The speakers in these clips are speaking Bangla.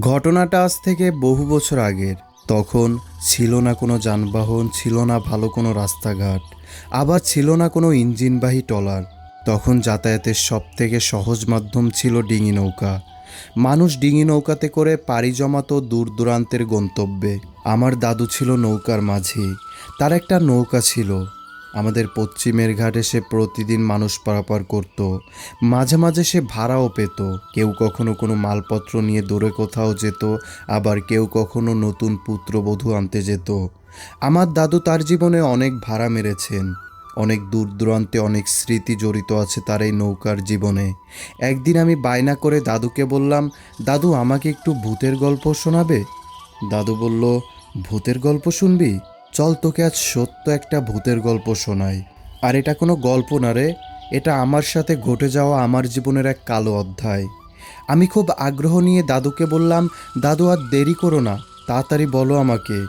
ঘটনাটা আজ থেকে বহু বছর আগের। তখন ছিল না কোনো যানবাহন, ছিল না ভালো কোনো রাস্তাঘাট, আবার ছিল না কোনো ইঞ্জিনবাহী ট্রলার। তখন যাতায়াতের সব থেকে সহজ মাধ্যম ছিল ডিঙি নৌকা। মানুষ ডিঙি নৌকাতে করে পাড়ি জমাতো দূর দূরান্তের গন্তব্যে। আমার দাদু ছিল নৌকার মাঝি, তার একটা নৌকা ছিল। আমাদের পশ্চিমের ঘাটে সে প্রতিদিন মানুষ পারাপার করত। মাঝে মাঝে সে ভাড়াও পেত। কেউ কখনো কোনো মালপত্র নিয়ে দূরে কোথাও যেত, আবার কেউ কখনো নতুন পুত্রবধূ আনতে যেত। আমার দাদু তার জীবনে অনেক ভাড়া মেরেছেন। অনেক দূর দূরান্তে অনেক স্মৃতি জড়িত আছে তার এই নৌকার জীবনে। একদিন আমি বায়না করে দাদুকে বললাম, দাদু, আমাকে একটু ভূতের গল্প শোনাবে? দাদু বলল, ভূতের গল্প শুনবি? চল তোকে আজ সত্য একটা ভূতের গল্প শোনাই। আর এটা কোনো গল্প না রে, এটা আমার সাথে ঘটে যাওয়া আমার জীবনের এক কালো অধ্যায়। আমি খুব আগ্রহ নিয়ে দাদুকে বললাম, দাদু, আর দেরি করো না, তাড়াতাড়ি বলো আমাকে।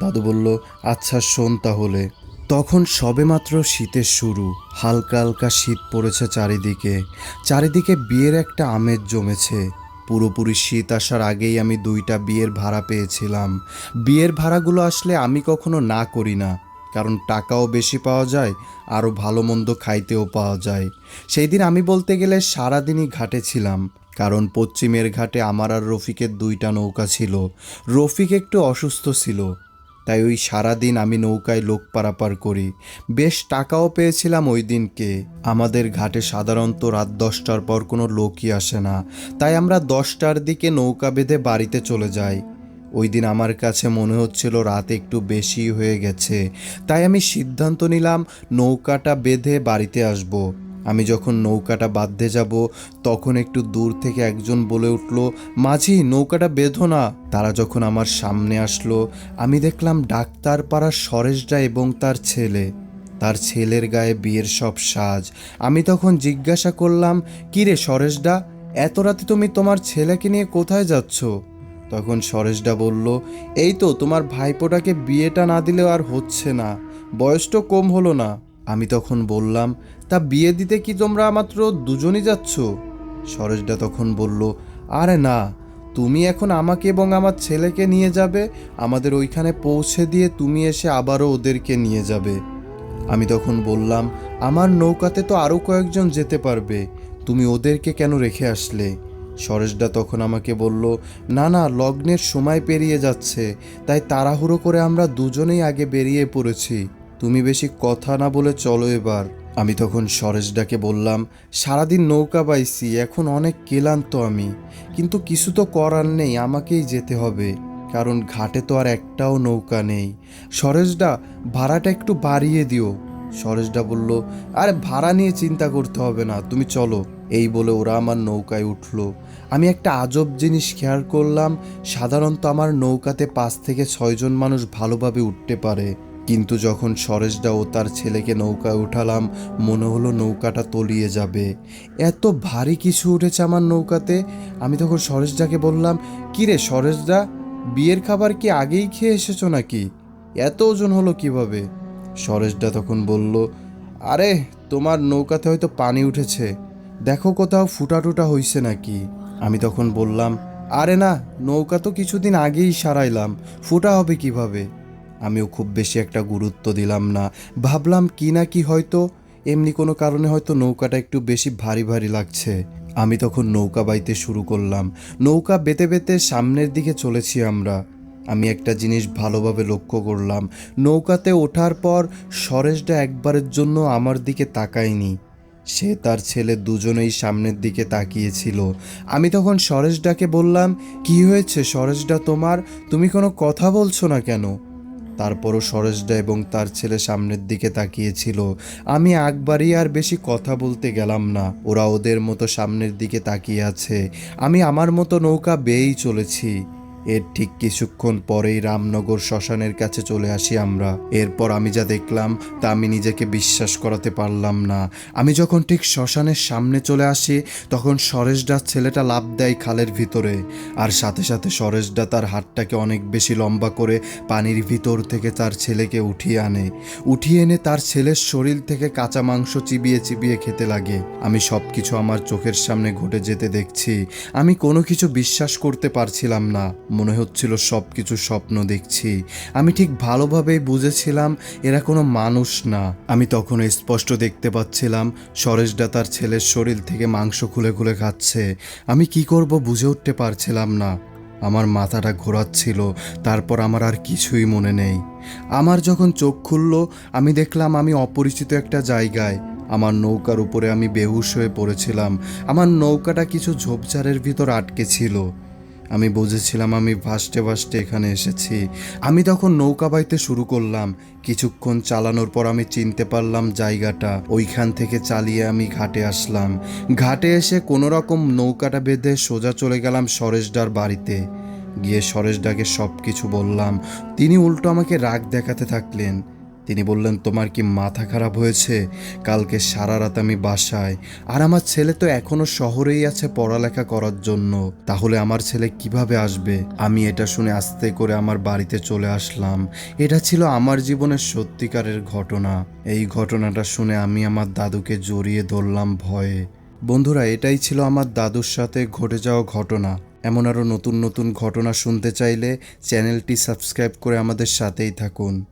দাদু বলল আচ্ছা শোন তাহলে। তখন সবেমাত্র শীতের শুরু, হালকা হালকা শীত পড়েছে চারিদিকে। চারিদিকে বিয়ের একটা আমেজ জমেছে। পুরোপুরি শীত আসার আগেই আমি দুইটা বিয়ের ভাড়া পেয়েছিলাম। বিয়ের ভাড়াগুলো আসলে আমি কখনো না করি না, কারণ টাকাও বেশি পাওয়া যায়, আরও ভালো মন্দ খাইতেও পাওয়া যায়। সেই দিন আমি বলতে গেলে সারাদিনই ঘাটে ছিলাম, কারণ পশ্চিমের ঘাটে আমার আর রফিকের দুইটা নৌকা ছিল। রফিক একটু অসুস্থ ছিল তাই ওই সারাদিন আমি নৌকায় লোক পারাপার করি। বেশ টাকাও পেয়েছিলাম ওই দিনকে। আমাদের ঘাটে সাধারণত রাত দশটার পর কোনো লোকই আসে না। তাই আমরা দশটার দিকে নৌকা বেঁধে বাড়িতে চলে যাই। ওই দিন আমার কাছে মনে হচ্ছিল রাত একটু বেশি হয়ে গেছে। তাই আমি সিদ্ধান্ত নিলাম নৌকাটা বেঁধে বাড়িতে আসব। আমি যখন নৌকাটা বাঁধতে যাব, তখন একটু দূর থেকে একজন বলে উঠল, মাঝি, নৌকাটা বেঁধো না। তারা যখন আমার সামনে আসলো, আমি দেখলাম ডাক্তার পাড়ার সরেশদা এবং তার ছেলে। তার ছেলের গায়ে বিয়ের সব সাজ। আমি তখন জিজ্ঞাসা করলাম কিরে সরেশদা, এত রাতে তুমি তোমার ছেলেকে নিয়ে কোথায় যাচ্ছ? তখন সরেশদা বলল, এই তো, তোমার ভাইপোটাকে বিয়েটা না দিলেও আর হচ্ছে না। বয়সটা কম হলো না। আমি তখন বললাম, তা বিয়ে দিতে কি তোমরা মাত্র দুজনই যাচ্ছ? সরেশদা তখন বলল, আরে না, তুমি এখন আমাকে এবং আমার ছেলেকে নিয়ে যাবে, আমাদের ওইখানে পৌঁছে দিয়ে তুমি এসে আবারও ওদেরকে নিয়ে যাবে। আমি তখন বললাম, আমার নৌকাতে তো আরও কয়েকজন যেতে পারবে, তুমি ওদেরকে কেন রেখে আসলে? সরেশদা তখন আমাকে বলল, না না, লগ্নের সময় পেরিয়ে যাচ্ছে, তাই তাড়াহুড়ো করে আমরা দুজনেই আগে বেরিয়ে পড়েছি। তুমি বেশি কথা না বলে চলো এবার। আমি তখন সরেশদাকে বললাম, সারাদিন নৌকা বাইছি, এখন অনেক ক্লান্ত আমি। কিন্তু কিছু তো করার নেই, আমাকেই যেতে হবে। কারণ ঘাটে তো আর একটাও নৌকা নেই। সরেশদা ভাড়াটা একটু বাড়িয়ে দিও। সরেশদা বলল, আরে, ভাড়া নিয়ে চিন্তা করতে হবে না, তুমি চলো। এই বলে ওরা আমার নৌকায় উঠল। আমি একটা আজব জিনিস খেয়াল করলাম, সাধারণত আমার নৌকাতে পাঁচ থেকে ছয়জন মানুষ ভালোভাবে উঠতে পারে। কিন্তু যখন সরেশদা ও তার ছেলেকে নৌকায় উঠালাম, মনে হলো নৌকাটা তলিয়ে যাবে। এত ভারী কিছু উঠেছে আমার নৌকাতে। আমি তখন সরেশদাকে বললাম কিরে সরেশদা বিয়ের খাবার কি আগেই খেয়ে এসেছ নাকি? এত ওজন হলো কীভাবে? সরেশদা তখন বলল, আরে, তোমার নৌকাতে হয়তো পানি উঠেছে। দেখো কোথাও ফুটা টুটা হইছে নাকি? আমি তখন বললাম, আরে না, নৌকা তো কিছুদিন আগেই সারাইলাম। ফুটা হবে কীভাবে? আমিও খুব বেশি একটা গুরুত্ব দিলাম না। ভাবলাম কি না কি হয়তো, এমনি কোনো কারণে হয়তো নৌকাটা একটু বেশি ভারী ভারী লাগছে। আমি তখন নৌকা বাইতে শুরু করলাম। নৌকা বেতে বেতে সামনের দিকে চলেছি আমরা। আমি একটা জিনিস ভালোভাবে লক্ষ্য করলাম। নৌকাতে ওঠার পর সরেশটা একবারের জন্য আমার দিকে তাকায়নি। সে তার ছেলে দুজনেই সামনের দিকে তাকিয়েছিল। আমি তখন সরেশডাকে বললাম, কি হয়েছে সরেশডা তোমার? তুমি কোনো কথা বলছো না কেন? তারপরও সরেশদা এবং তার ছেলে সামনের দিকে তাকিয়েছিল। আমি একবারই আর বেশি কথা বলতে গেলাম না। ওরা ওদের মতো সামনের দিকে তাকিয়ে আছে। আমি আমার মতো নৌকা বেয়েই চলেছি। এর ঠিক কিছুক্ষণ পরেই রামনগর শ্মশানের কাছে চলে আসি আমরা। এরপর আমি যা দেখলাম, তা আমি নিজেকে বিশ্বাস করাতে পারলাম না। আমি যখন ঠিক শ্মশানের সামনে চলে আসি, তখন সরেশদার ছেলেটা লাভ দেয় খালের ভিতরে। আর সাথে সাথে সরেশদা তার হাতটাকে অনেক বেশি লম্বা করে পানির ভিতর থেকে তার ছেলেকে উঠিয়ে আনে। উঠিয়ে এনে তার ছেলের শরীর থেকে কাঁচা মাংস চিবিয়ে চিবিয়ে খেতে লাগে। আমি সব কিছু আমার চোখের সামনে ঘটে যেতে দেখছি। আমি কোনো কিছু বিশ্বাস করতে পারছিলাম না। মনে হচ্ছিল সব কিছু স্বপ্ন দেখছি। আমি ঠিক ভালোভাবেই বুঝেছিলাম এরা কোনো মানুষ না। আমি তখন স্পষ্ট দেখতে পাচ্ছিলাম সরেশদা তার ছেলের শরীর থেকে মাংস খুলে খুলে খাচ্ছে। আমি কি করব বুঝে উঠতে পারছিলাম না। আমার মাথাটা ঘোরাচ্ছিল, তারপর আমার আর কিছুই মনে নেই। আমার যখন চোখ খুলল, আমি দেখলাম আমি অপরিচিত একটা জায়গায়। আমার নৌকার উপরে আমি বেহুশ হয়ে পড়েছিলাম। আমার নৌকাটা কিছু ঝোপঝাড়ের ভিতর আটকে ছিল। আমি বুঝেছিলাম আমি ভাসতে ভাসতে এখানে এসেছি। আমি তখন নৌকা বাইতে শুরু করলাম। কিছুক্ষণ চালানোর পর আমি চিনতে পারলাম জায়গাটা। ওইখান থেকে চালিয়ে আমি ঘাটে আসলাম। ঘাটে এসে কোনো রকম নৌকাটা বেঁধে সোজা চলে গেলাম সরেশদার বাড়িতে। গিয়ে সরেশদাকে সব কিছু বললাম। তিনি উল্টো আমাকে রাগ দেখাতে থাকলেন। তিনি বললেন, তোমার কি মাথা খারাপ হয়েছে? কালকে সারা রাত আমি বাসায়। আর আমার ছেলে তো এখনও শহরেই আছে পড়ালেখা করার জন্য। তাহলে আমার ছেলে কীভাবে আসবে? আমি এটা শুনে আস্তে করে আমার বাড়িতে চলে আসলাম। এটা ছিল আমার জীবনের সত্যিকারের ঘটনা। এই ঘটনাটা শুনে আমি আমার দাদুকে জড়িয়ে ধরলাম ভয়ে। বন্ধুরা, এটাই ছিল আমার দাদুর সাথে ঘটে যাওয়া ঘটনা। এমন আরও নতুন নতুন ঘটনা শুনতে চাইলে চ্যানেলটি সাবস্ক্রাইব করে আমাদের সাথেই থাকুন।